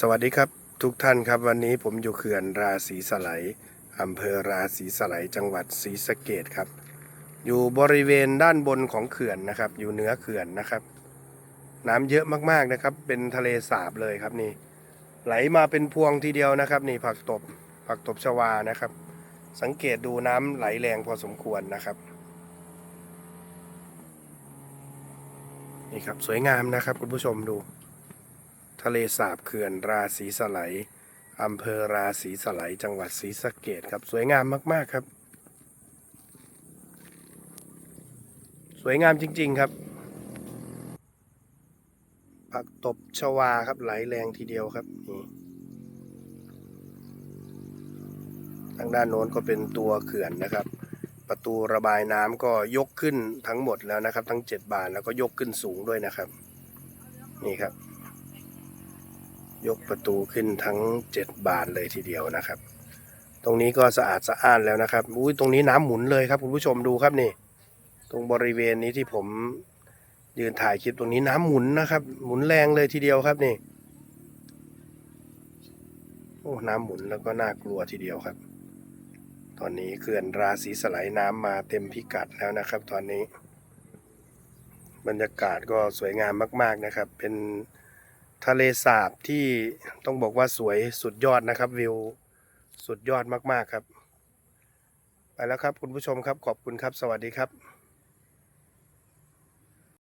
สวัสดีครับทุกท่านครับวันนี้ผมอยู่เขื่อนราศีสไลอำเภอราศีสไลจังหวัดศรีสะเกดครับ อยู่บริเวณด้านบนของเขื่อนนะครับ อยู่เหนือเขื่อนนะครับ น้ำเยอะมากๆนะครับ เป็นทะเลสาบเลยครับนี่ ไหลมาเป็นพวงทีเดียวนะครับ นี่ผักตบผักตบชวานะครับ สังเกตดูน้ำไหลแรงพอสมควรนะครับนี่ครับสวยงามนะครับคุณผู้ชมดู ทะเลสาบเขื่อนราศีสไลอำเภอราศีสไลจังหวัดศรีสะเกดครับ สวยงามมากๆครับ สวยงามจริง ๆครับ ผักตบชวาครับไหลแรงทีเดียวครับทางด้านโน้นก็เป็นตัวเขื่อนนะครับ ประตูระบายน้ำก็ยกขึ้นทั้งหมดแล้วนะครับ ทั้ง 7 บานแล้วก็ยกขึ้นสูงด้วยนะครับ นี่ครับ ยกประตูขึ้นทั้ง 7 บานเลยทีเดียวนะครับ ตรงนี้ก็สะอาดสะอ้านแล้วนะครับอุ้ยตรงนี้น้ำหมุนเลยครับคุณผู้ชมดูครับนี่ ตรงบริเวณนี้ที่ผมยืนถ่ายคลิปตรงนี้น้ำหมุนนะครับ หมุนแรงเลยทีเดียวครับนี่โอ้น้ำหมุนแล้วก็น่ากลัวทีเดียวครับ ตอนนี้เขื่อนราศีสไลยน้ำมาเต็มพิกัดแล้วนะครับ ตอนนี้ บรรยากาศก็สวยงามมาก ๆนะครับ เป็น ทะเลสาบที่ต้องบอกว่าสวยสุดยอดนะครับ วิวสุดยอดมากๆครับ ไปแล้วครับคุณผู้ชมครับขอบคุณครับสวัสดีครับ